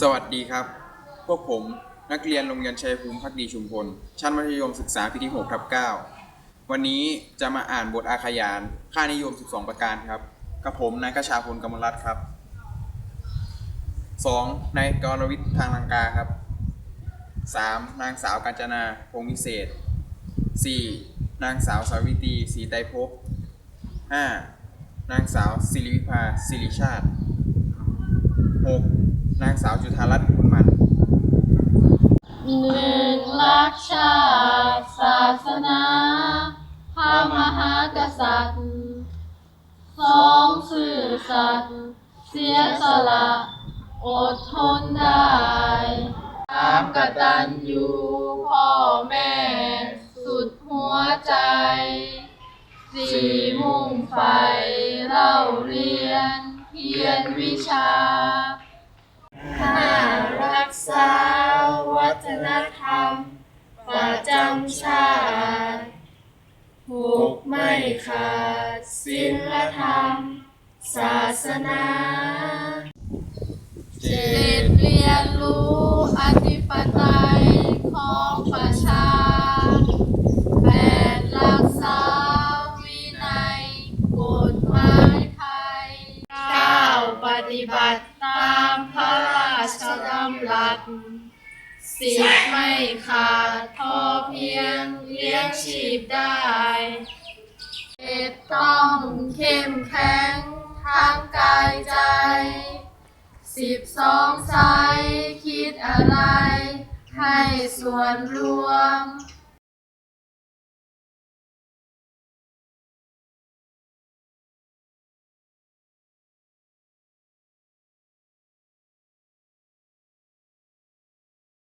สวัสดีครับ พวกผมนักเรียนโรงเรียนชัยภูมิพักดีชุมพล ชั้นมัธยมศึกษาปีที่6ทับ9วันนี้จะมาอ่านบทอาขยาน ค่านิยม 12 ประการครับ กับผมนายกชาพลกมลรัตน์ครับ 2. นายกรวิทย์ทางลังกาครับ 3. นางสาวกาญจนาพงวิเศษ 4. นางสาวสาวิตรีศรีไตรภพ 5. นางสาวศิริวิภาศิริชาติ 6. นางสาวจุธารัตน์บุญมันหนึ่งรักชาติศาสนาพระมหากษัตริย์สองสื่อสัตย์เสียสละอดทนได้ตามกตัญญูพ่อแม่ สุดหัวใจสี่มุ่งไฟเราเรียนเพียรวิชา จำชาติหกไม่ขาดศีลธรรม ศาสนาเจ็ดเรียนรู้อธิปไตยของประชาแปดรักษาวินัยกฎหมายไทยเก้าปฏิบัติตามพระราชดำรัส สิบไม่ขาดพอเพียงเลี้ยงชีพได้เอ็ดต้องเข้มแข็งทางกายใจ สิบสองใจคิดอะไร ให้ส่วนรวม